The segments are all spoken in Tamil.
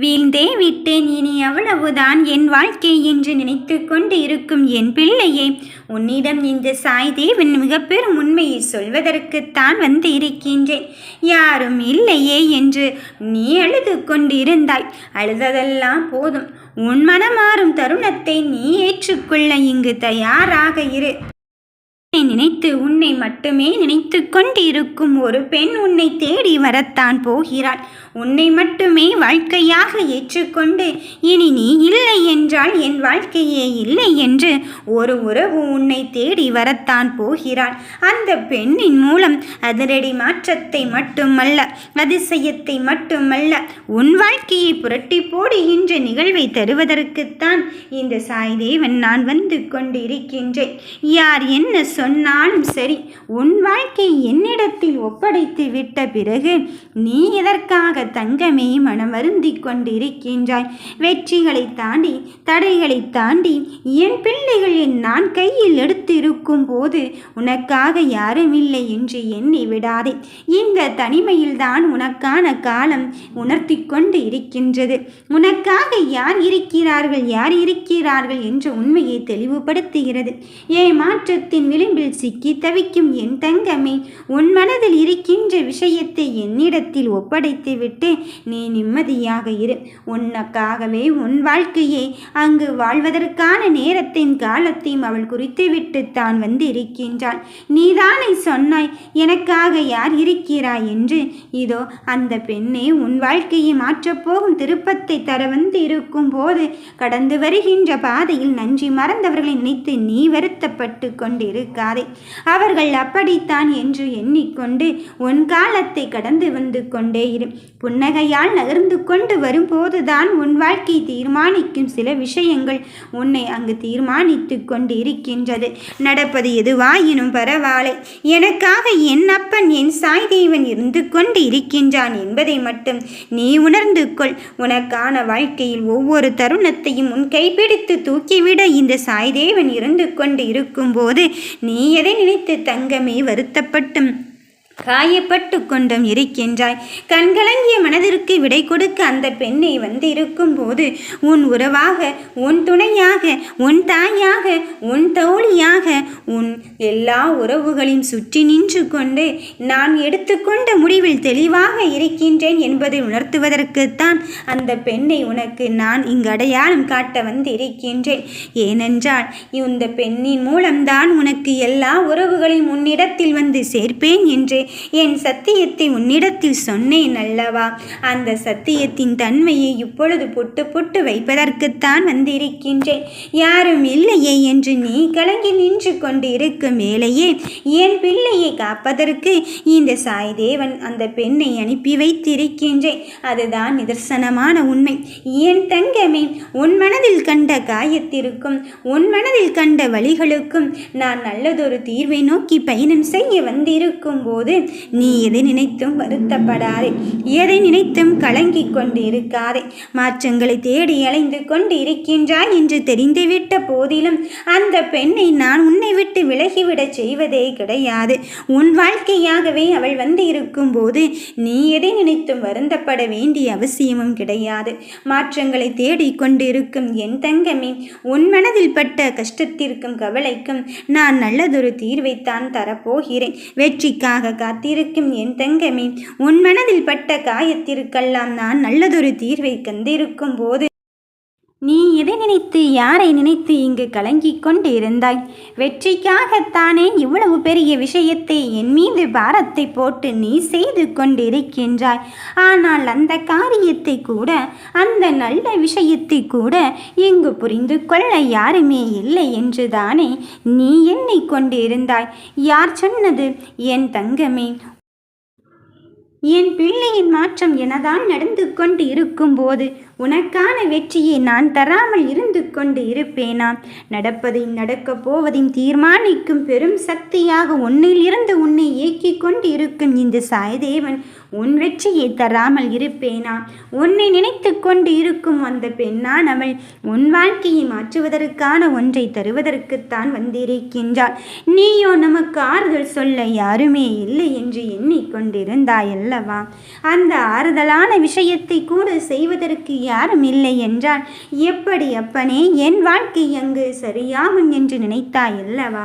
வீழ்ந்தே விட்டேன் இனி அவ்வளவுதான். என் வாழ்க்கை என்று நினைத்து கொண்டு இருக்கும் என் பிள்ளையே உன்னிடம் இந்த சாய்தேவன் மிக பெரும் உண்மையை சொல்வதற்குத்தான் வந்து இருக்கின்றேன். யாரும் இல்லையே என்று நீ அழுது கொண்டிருந்தாய். அழுததெல்லாம் போதும். உன் மனமாறும் தருணத்தை நீ ஏற்றுக்கொள்ள இங்கு தயாராக இரு. நினைத்து உன்னை மட்டுமே நினைத்து கொண்டிருக்கும் ஒரு பெண் உன்னை தேடி வரத்தான் போகிறாள். உன்னை மட்டுமே வாழ்க்கையாக ஏற்றுக்கொண்டு இனி நீ இல்லை என்றால் என் வாழ்க்கையே இல்லை என்று ஒரு உறவு உன்னை தேடி வரத்தான் போகிறாள். அந்த பெண்ணின் மூலம் அதிரடி மாற்றத்தை மட்டுமல்ல அதிசயத்தை மட்டுமல்ல உன் வாழ்க்கையை புரட்டி போடுகின்ற நிகழ்வை தருவதற்குத்தான் இந்த சாய்தேவன் நான் வந்து கொண்டிருக்கின்றேன். யார் என்ன சொன்னாலும் சரி உன் வாழ்க்கை என்னிடத்தில் ஒப்படைத்து விட்ட பிறகு நீ எதற்காக தங்கமே மனமருந்தி கொண்டிருக்கின்றாய்? வெற்றிகளை தாண்டி தடைகளை தாண்டி என் பிள்ளைகள் நான் கையில் எடுத்திருக்கும் போது உனக்காக யாரும் இல்லை என்று எண்ணி விடாதே. இந்த தனிமையில்தான் உனக்கான காலம் உணர்த்தி கொண்டு இருக்கின்றது. உனக்காக யார் இருக்கிறார்கள் யார் இருக்கிறார்கள் என்ற உண்மையை தெளிவுபடுத்துகிறது. ஏமாற்றத்தின் விளிம்பில் சிக்கி தவிக்கும் என் தங்கமே உன் மனதில் இருக்கின்ற விஷயத்தை என்னிடத்தில் ஒப்படைத்து விட்டு நீ நிம்மதியாக இரு. உனக்காகவே உன் வாழ்க்கையே அங்கு வாழ்வதற்கான நேரத்தின் காலத்தையும் அவள் குறித்து விட்டு தான் வந்து இருக்கின்றாள் நீதானே சொன்னாய் எனக்காக யார் இருக்கிறாய்? என்று. இதோ அந்த பெண்ணே உன் வாழ்க்கையை மாற்றப்போகும் திருப்பத்தை தர வந்து இருக்கும் போது கடந்து வருகின்ற பாதையில் நன்றி மறந்தவர்களை நினைத்து நீ வருத்தப்பட்டு பாதை அவர்கள் அப்படித்தான் என்று எண்ணிக்கொண்டு உன் காலத்தை கடந்து வந்து கொண்டே இரு. புன்னகையால் நகர்ந்து கொண்டு வரும்போதுதான் உன் வாழ்க்கை தீர்மானிக்கும் சில விஷயங்கள் உன்னை அங்கு தீர்மானித்து கொண்டு இருக்கின்றது நடப்பது எதுவாயினும் பரவாயில்லை எனக்காக என் அப்பன் என் சாய் தேவன் இருந்து கொண்டு இருக்கின்றான் என்பதை மட்டும் நீ உணர்ந்து கொள். உனக்கான வாழ்க்கையில் ஒவ்வொரு தருணத்தையும் உன் கைப்பிடித்து தூக்கிவிட இந்த சாய் தேவன் இருந்து கொண்டு இருக்கும்போது நீ நீ எதை நினைத்து தங்கமே வருத்தப்பட்டும்? காயப்பட்டு கொண்டும் இருக்கின்றாய். கண்கலங்கிய மனதிற்கு விடை கொடுக்க அந்த பெண்ணை வந்து இருக்கும்போது உன் உறவாக உன் துணையாக உன் தாயாக உன் தோழியாக உன் எல்லா உறவுகளையும் சுற்றி நின்று கொண்டு நான் எடுத்துக்கொண்ட முடிவில் தெளிவாக இருக்கின்றேன் என்பதை உணர்த்துவதற்குத்தான் அந்த பெண்ணை உனக்கு நான் இங்கு அடையாளம் காட்ட வந்து இருக்கின்றேன் ஏனென்றால் இந்த பெண்ணின் மூலம்தான் உனக்கு எல்லா உறவுகளையும் உன்னிடத்தில் வந்து சேர்ப்பேன் என்று என் சத்தியத்தை உன்னிடத்தில் சொன்னேன் அல்லவா? அந்த சத்தியத்தின் தன்மையை இப்பொழுது புட்டு புட்டு வைப்பதற்குத்தான் வந்திருக்கின்றேன். யாரும் இல்லையே என்று நீ கலங்கி நின்று கொண்டு இருக்கும் வேளையே என் பிள்ளையை காப்பதற்கு இந்த சாய்தேவன் அந்த பெண்ணை அனுப்பி வைத்திருக்கின்றேன். அதுதான் நிதர்சனமான உண்மை. என் தங்கமே உன் மனதில் கண்ட காயத்திற்கும் உன் மனதில் கண்ட வழிகளுக்கும் நான் நல்லதொரு தீர்வை நோக்கி பயணம் செய்ய வந்திருக்கும் போது நீ எதை நினைத்தும் வருத்தப்படாதே. எதை நினைத்தும் கலங்கிக் கொண்டு இருக்காதே மாற்றங்களை தேடி அலைந்து கொண்டு இருக்கின்றாய் என்று தெரிந்துவிட்ட போதிலும் அந்த பெண்ணை நான் உன்னை விட்டு விலகிவிடச் செய்வதே கிடையாது. உன் வாழ்க்கையாகவே அவள் வந்து இருக்கும் போது நீ எதை நினைத்தும் வருந்தப்பட வேண்டிய அவசியமும் கிடையாது. மாற்றங்களை தேடிக்கொண்டு இருக்கும் என் தங்கமே உன் மனதில் பட்ட கஷ்டத்திற்கும் கவலைக்கும் நான் நல்லதொரு தீர்வைத்தான் தரப்போகிறேன். வெற்றிக்காக காத்திருக்கும் என் தங்கமே உன் மனதில் பட்ட காயத்திற்கெல்லாம் நான் நல்லதொரு தீர்வை கந்திருக்கும் போது நீ எதை நினைத்து யாரை நினைத்து இங்கு கலங்கிக் கொண்டு இருந்தாய் வெற்றிக்காகத்தானே இவ்வளவு பெரிய விஷயத்தை என் மீது பாரத்தை போட்டு நீ செய்து கொண்டிருக்கின்றாய். ஆனால் அந்த காரியத்தை கூட அந்த நல்ல விஷயத்தை கூட இங்கு புரிந்து கொள்ள யாருமே இல்லை என்றுதானே நீ எண்ணிக்கொண்டிருந்தாய் யார் சொன்னது? என் தங்கமே. என் பிள்ளையின் மாற்றம் எனதான் நடந்து கொண்டு இருக்கும்போது உனக்கான வெற்றியை நான் தராமல் இருந்து கொண்டு இருப்பேனா? நடப்பதையும் நடக்கப் போவதையும் தீர்மானிக்கும் பெரும் சக்தியாக உன்னில் இருந்து உன்னை இயக்கிக் கொண்டு இருக்கும் இந்த சாய்தேவன் உன் வெற்றியை தராமல் இருப்பேனா? உன்னை நினைத்து கொண்டு இருக்கும் அந்த பெண்ணானவள் உன் வாழ்க்கையை மாற்றுவதற்கான ஒன்றை தருவதற்குத்தான் வந்திருக்கின்றாள். நீயோ நமக்கு ஆறுதல் சொல்ல யாருமே இல்லை என்று எண்ணிக்கொண்டிருந்தாயல்லவா அந்த ஆறுதலான விஷயத்தை கூட செய்வதற்கு யாரும் இல்லை என்றான். எப்படி அப்பனே என் வாழ்க்கை அங்கு சரியாகும் என்று நினைத்தாய் அல்லவா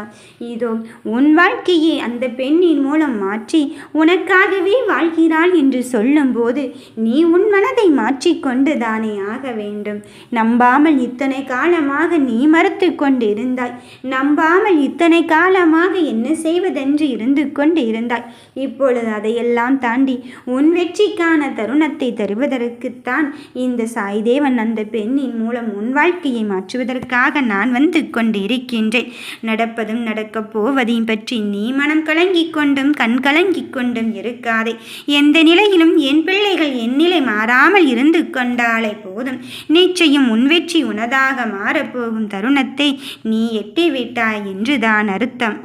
இதோ உன் வாழ்க்கையை அந்த பெண்ணின் மூலம் மாற்றி உனக்காகவே வாழ்கிறாள் என்று சொல்லும்போது நீ உன் மனதை மாற்றிக்கொண்டு தானே ஆக வேண்டும். நம்பாமல் இத்தனை காலமாக நீ மறுத்து கொண்டு இருந்தாய் நம்பாமல் இத்தனை காலமாக என்ன செய்வதென்று இருந்து கொண்டு இருந்தாய் இப்பொழுது அதையெல்லாம் தாண்டி உன் வெற்றிக்கான தருணத்தை தருவதற்குத்தான் இந்த சாய்தேவன் அந்த பெண்ணின் மூலம் உன் வாழ்க்கையை மாற்றுவதற்காக நான் வந்து கொண்டு இருக்கின்றேன் நடப்பதும் நடக்கப் போவதையும் பற்றி நீ மனம் கலங்கிக் கொண்டும் கண் கலங்கிக் கொண்டும் இருக்காதே. எந்த நிலையிலும் என் பிள்ளைகள் என் நிலை மாறாமல் இருந்து கொண்டாலே போதும். நிச்சயம் உன் வெற்றி உனதாக மாறப்போகும் தருணத்தை நீ எட்டிவிட்டாய் என்றுதான் அர்த்தம்.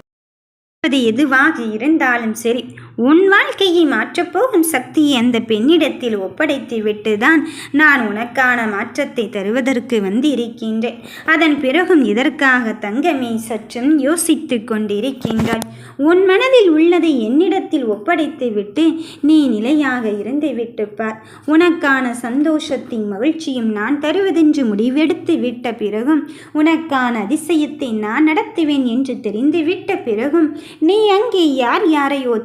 அது எதுவாக இருந்தாலும் சரி உன் வாழ்க்கையை மாற்றப்போகும் சக்தியை அந்த பெண்ணிடத்தில் ஒப்படைத்து விட்டுதான் நான் உனக்கான மாற்றத்தை தருவதற்கு வந்து இருக்கின்றேன் அதன் பிறகும் இதற்காக தங்கமே சற்றும் யோசித்து கொண்டிருக்கின்றாய். உன் மனதில் உள்ளதை என்னிடத்தில் ஒப்படைத்து விட்டு நீ நிலையாக இருந்து விட்டு பார். உனக்கான சந்தோஷத்தின் மகிழ்ச்சியும் நான் தருவதென்று முடிவெடுத்து விட்ட பிறகும் உனக்கான அதிசயத்தை நான் நடத்துவேன் என்று தெரிந்துவிட்ட பிறகும் நீ அங்கே யார் யாரையோ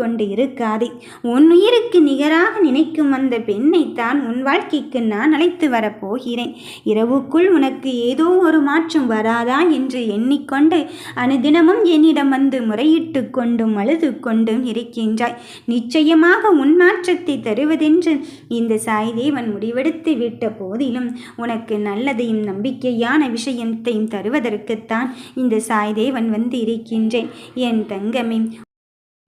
கொண்டு இருக்காதே. உன் உயிருக்கு நிகராக நினைக்கும் அந்த பெண்ணைத்தான் உன் வாழ்க்கைக்கு நான் அழைத்து வரப்போகிறேன். இரவுக்குள் உனக்கு ஏதோ ஒரு மாற்றம் வராதா என்று எண்ணிக்கொண்டு அனுதினமும் என்னிடம் வந்து முறையிட்டு கொண்டும் அழுது கொண்டும் இருக்கின்றாய். நிச்சயமாக உன் மாற்றத்தை தருவதென்று இந்த சாய்தேவன் முடிவெடுத்து விட்ட போதிலும் உனக்கு நல்லதையும் நம்பிக்கையான விஷயத்தையும் தருவதற்குத்தான் இந்த சாய்தேவன் வந்து இருக்கின்றேன். என் தங்கமே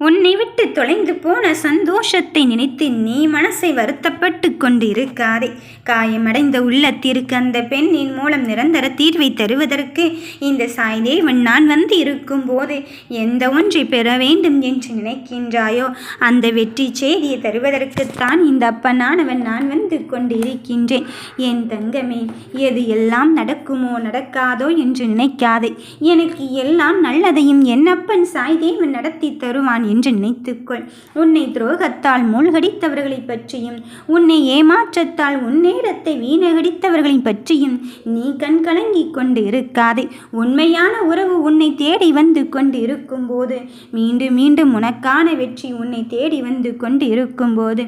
உன்னை விட்டு தொலைந்து போன சந்தோஷத்தை நினைத்து நீ மனசை வருத்தப்பட்டு கொண்டு இருக்காதே காயமடைந்த உள்ளத்திற்கு அந்த பெண்ணின் மூலம் நிரந்தர தீர்வை தருவதற்கு இந்த சாய்தேவன் நான் வந்து இருக்கும்போது எந்த ஒன்றை பெற வேண்டும் என்று நினைக்கின்றாயோ அந்த வெற்றி செய்தியை தருவதற்குத்தான் இந்த அப்பனானவன் நான் வந்து கொண்டு இருக்கின்றேன் என் தங்கமே எது எல்லாம் நடக்குமோ நடக்காதோ என்று நினைக்காதே. எனக்கு எல்லாம் நல்லதையும் என் அப்பன் சாய்தேவன் நடத்தி தருவான் என்று நினைத்துக்கொள். உன்னை துரோகத்தால் மூழ்கடித்தவர்களை பற்றியும் உன்னை ஏமாற்றத்தால் உன் நேரத்தை வீணகடித்தவர்களை பற்றியும் நீ கண் கலங்கிக் கொண்டு இருக்காதே உண்மையான உறவு உன்னை தேடி வந்து கொண்டு இருக்கும்போது மீண்டும் மீண்டும் உனக்கான வெற்றி உன்னை தேடி வந்து கொண்டு இருக்கும்போது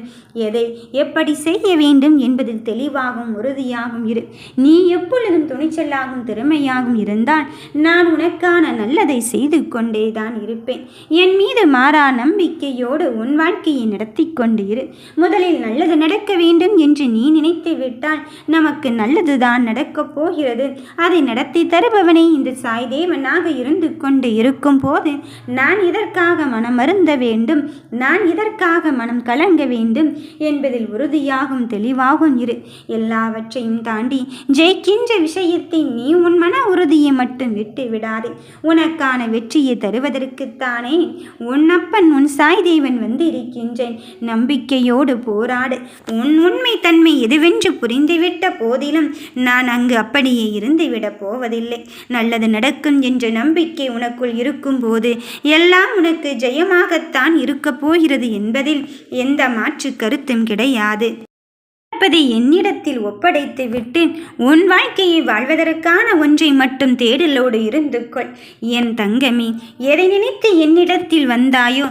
எதை எப்படி செய்ய வேண்டும் என்பதில் தெளிவாகவும் உறுதியாகவும் இரு. நீ எப்பொழுதும் துணிச்சலாகவும் திறமையாகவும் இருந்தால் நான் உனக்கான நல்லதை செய்து கொண்டே தான் இருப்பேன். என் மீது மாறா நம்பிக்கையோடு உன் வாழ்க்கையை நடத்தி கொண்டு இரு முதலில் நல்லது நடக்க வேண்டும் என்று நீ நினைத்து விட்டால் நமக்கு நல்லதுதான் நடக்கப் போகிறது. அதை நடத்தி தருபவனே இந்த சாய்தேவனாக இருந்து கொண்டு இருக்கும் போது நான் இதற்காக மனம் அருந்த வேண்டும். நான் இதற்காக மனம் கலங்க வேண்டும் என்பதில் உறுதியாகும் தெளிவாகும் இரு. எல்லாவற்றையும் தாண்டி ஜெயிக்கின்ற விஷயத்தை நீ உன் மன உறுதியை மட்டும் விட்டு விடாதே. உனக்கான வெற்றியை தருவதற்குத்தானே உன்னால் அப்பன் உன் சாய் தேவன் வந்து இருக்கின்றேன். நம்பிக்கையோடு போராடு. உன் உண்மை தன்மை எதுவென்று புரிந்துவிட்ட போதிலும் நான் அங்கு அப்படியே இருந்துவிடப் போவதில்லை. நல்லது நடக்கும் என்ற நம்பிக்கை உனக்குள் இருக்கும்போது எல்லாம் உனக்கு ஜெயமாகத்தான் இருக்கப் போகிறது என்பதில் எந்த மாற்று கருத்தும் கிடையாது. இருப்பதை என்னிடத்தில் ஒப்படைத்து விட்டு உன் வாழ்க்கையை வாழ்வதற்கான ஒன்றை மட்டும் தேடலோடு இருந்து கொள். என் தங்கமே எதை நினைத்து என்னிடத்தில் வந்தாயோ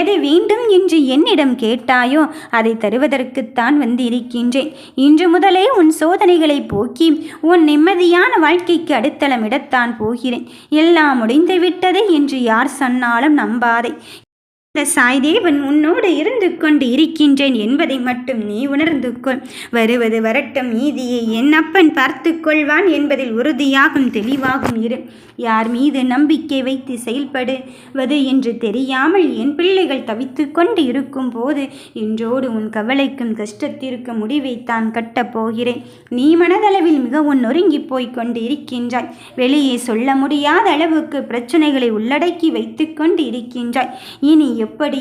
எதை வேண்டும் என்று என்னிடம் கேட்டாயோ அதை தருவதற்குத்தான் வந்து இருக்கின்றேன் இன்று முதலே உன் சோதனைகளை போக்கி உன் நிம்மதியான வாழ்க்கைக்கு அடுத்தளமிடத்தான் போகிறேன். எல்லாம் முடிந்துவிட்டது என்று யார் சொன்னாலும் நம்பாதே. இந்த சாய்தேவன் உன்னோடு இருந்து கொண்டு இருக்கின்றேன் என்பதை மட்டும் நீ உணர்ந்து கொள். வருவது வரட்டும் நீதியை என் அப்பன் பார்த்து கொள்வான் என்பதில் உறுதியாகும் தெளிவாகும் இரு. யார் மீது நம்பிக்கை வைத்து செயல்படுவது என்று தெரியாமல் என் பிள்ளைகள் தவித்து கொண்டு இருக்கும் போது இன்றோடு உன் கவலைக்கும் கஷ்டத்திற்கும் முடிவைத்தான் கட்டப் போகிறேன். நீ மனதளவில் மிகவும் நொறுங்கி போய்க் கொண்டு இருக்கின்றாய். வெளியே சொல்ல முடியாத அளவுக்கு பிரச்சனைகளை உள்ளடக்கி வைத்து கொண்டு இருக்கின்றாய். இனி எப்படி?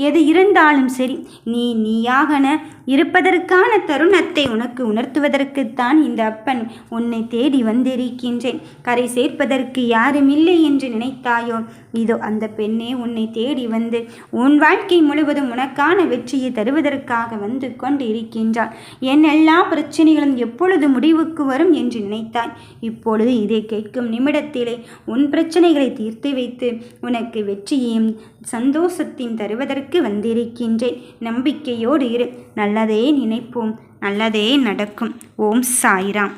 எது இருந்தாலும் சரி நீ நீயாகன இருப்பதற்கான தருணத்தை உனக்கு உணர்த்துவதற்குத்தான் இந்த அப்பன் உன்னை தேடி வந்திருக்கின்றேன். கரை சேர்ப்பதற்கு யாரும் இல்லை என்று நினைத்தாயோ? இதோ அந்த பெண்ணே உன்னை தேடி வந்து உன் வாழ்க்கை முழுவதும் உனக்கான வெற்றியை தருவதற்காக வந்து கொண்டு இருக்கின்றாள் என் எல்லா பிரச்சனைகளும் எப்பொழுது முடிவுக்கு வரும் என்று நினைத்தாய்? இப்பொழுது இதை கேட்கும் நிமிடத்திலே உன் பிரச்சனைகளை தீர்த்து வைத்து உனக்கு வெற்றியையும் சந்தோஷத்தையும் தருவதற்கு வந்திருக்கின்றேன். நம்பிக்கையோடு இரு. நல்லதே நினைப்போம். நல்லதே நடக்கும். ஓம் சாய்ராம்.